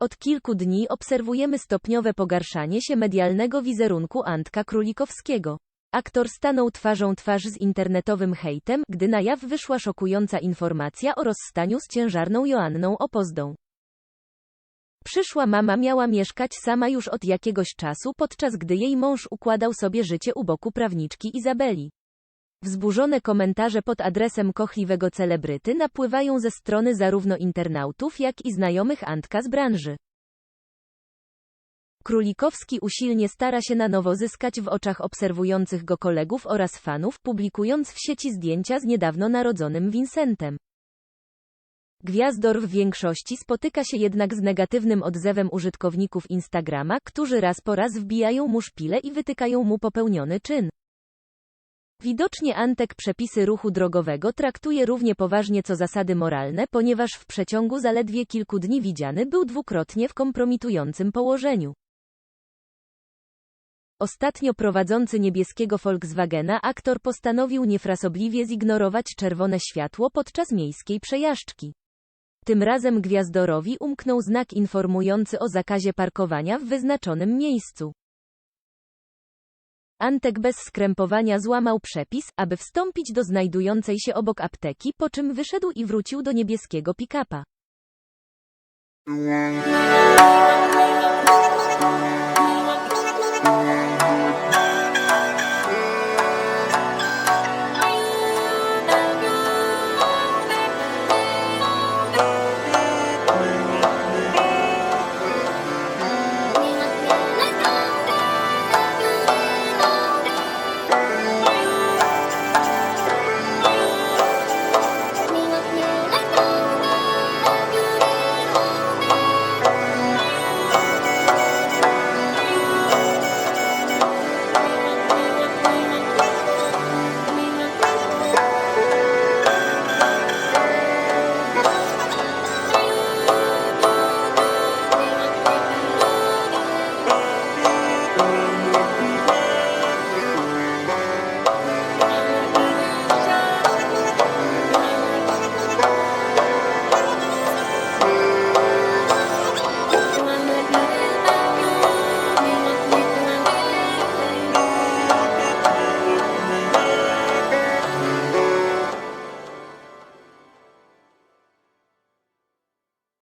Od kilku dni obserwujemy stopniowe pogarszanie się medialnego wizerunku Antka Królikowskiego. Aktor stanął twarzą twarz z internetowym hejtem, gdy na jaw wyszła szokująca informacja o rozstaniu z ciężarną Joanną Opozdą. Przyszła mama miała mieszkać sama już od jakiegoś czasu, podczas gdy jej mąż układał sobie życie u boku prawniczki Izabeli. Wzburzone komentarze pod adresem kochliwego celebryty napływają ze strony zarówno internautów, jak i znajomych Antka z branży. Królikowski usilnie stara się na nowo zyskać w oczach obserwujących go kolegów oraz fanów, publikując w sieci zdjęcia z niedawno narodzonym Vincentem. Gwiazdor w większości spotyka się jednak z negatywnym odzewem użytkowników Instagrama, którzy raz po raz wbijają mu szpile i wytykają mu popełniony czyn. Widocznie Antek przepisy ruchu drogowego traktuje równie poważnie co zasady moralne, ponieważ w przeciągu zaledwie kilku dni widziany był dwukrotnie w kompromitującym położeniu. Ostatnio prowadzący niebieskiego Volkswagena aktor postanowił niefrasobliwie zignorować czerwone światło podczas miejskiej przejażdżki. Tym razem gwiazdorowi umknął znak informujący o zakazie parkowania w wyznaczonym miejscu. Antek bez skrępowania złamał przepis, aby wstąpić do znajdującej się obok apteki, po czym wyszedł i wrócił do niebieskiego pick-upa.